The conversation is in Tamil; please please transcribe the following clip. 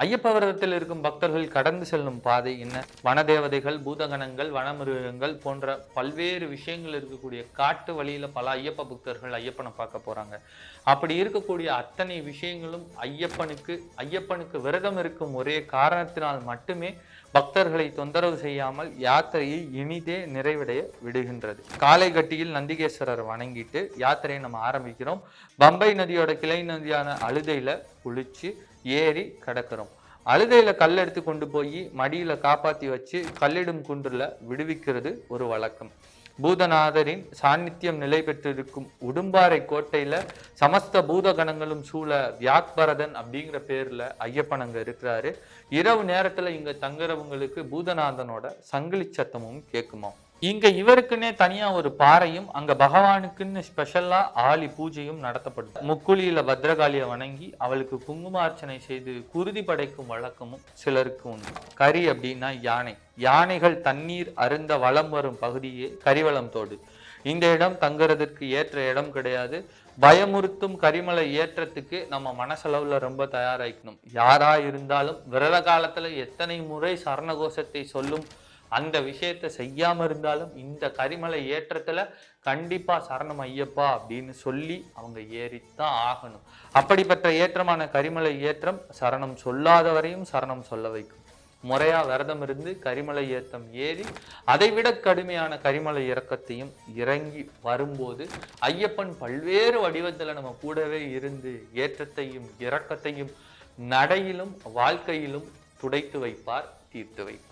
ஐயப்ப விரதத்தில் இருக்கும் பக்தர்கள் கடந்து செல்லும் பாதை என்ன? வனதேவதைகள் பூதகணங்கள் வனமிருகங்கள் போன்ற பல்வேறு விஷயங்கள் இருக்கக்கூடிய காட்டு வழியில் பல ஐயப்ப பக்தர்கள் ஐயப்பனை பார்க்க போகிறாங்க அப்படி இருக்கக்கூடிய அத்தனை விஷயங்களும் ஐயப்பனுக்கு ஐயப்பனுக்கு விரதம் இருக்கும் ஒரே காரணத்தினால் மட்டுமே பக்தர்களை தொந்தரவு செய்யாமல் யாத்திரையை இனிதே நிறைவடைய விடுகின்றது. காலை கட்டியில் நந்திகேஸ்வரர் வணங்கிட்டு யாத்திரையை நம்ம ஆரம்பிக்கிறோம். பம்பை நதியோட கிளை நதியான அழுதையில குளிச்சு ஏறி கடக்கிறோம். அழுதையில கல் எடுத்து கொண்டு போய் மடியில காப்பாத்தி வச்சு கல்லிடும் குன்றுல விடுவிக்கிறது ஒரு வழக்கம். பூதநாதரின் சாநித்தியம் நிலை பெற்றிருக்கும் உடும்பாறை கோட்டையில சமஸ்த பூதகணங்களும் சூழ வியாக்பரதன் அப்படிங்கிற பேர்ல ஐயப்பன் அங்க இருக்கிறாரு. இரவு நேரத்துல இங்க தங்குறவங்களுக்கு பூதநாதனோட சங்கிலி சத்தமும் கேட்குமா இங்க இவருக்குன்னே தனியா ஒரு பாறையும் அங்க பகவானுக்குன்னு ஸ்பெஷலா ஆலி பூஜையும் நடத்தப்படுது. முக்குழியில பத்ரகாளியை வணங்கி அவளுக்கு குங்குமார்ச்சனை செய்து குருதி படைக்கும் வழக்கமும் சிலருக்கு உண்டு. கரி அப்படின்னா யானை. யானைகள் தண்ணீர் அருந்த வளம் வரும் பகுதியே கரிவளம் தோடு. இந்த இடம் தங்குறதற்கு ஏற்ற இடம் கிடையாது. பயமுறுத்தும் கரிமலை ஏற்றத்துக்கு நம்ம மனசளவுல ரொம்ப தயாராகிக்கணும் யாரா இருந்தாலும் விரத காலத்துல எத்தனை முறை சரணகோஷத்தை சொல்லும் அந்த விஷயத்தை செய்யாமல் இருந்தாலும் இந்த கரிமலை ஏற்றத்தில் கண்டிப்பாக சரணம் ஐயப்பா அப்படின்னு சொல்லி அவங்க ஏறித்தான் ஆகணும். அப்படிப்பட்ட ஏற்றமான கரிமலை ஏற்றம் சரணம் சொல்லாதவரையும் சரணம் சொல்ல வைக்கும். முறையாக விரதம் இருந்து கரிமலை ஏற்றம் ஏறி அதைவிட கடுமையான கரிமலை இறக்கத்தையும் இறங்கி வரும்போது ஐயப்பன் பல்வேறு வடிவத்தில் நம்ம கூடவே இருந்து ஏற்றத்தையும் இறக்கத்தையும் நடையிலும் வாழ்க்கையிலும் துடைத்து வைப்பார் தீர்த்து வைப்பார்.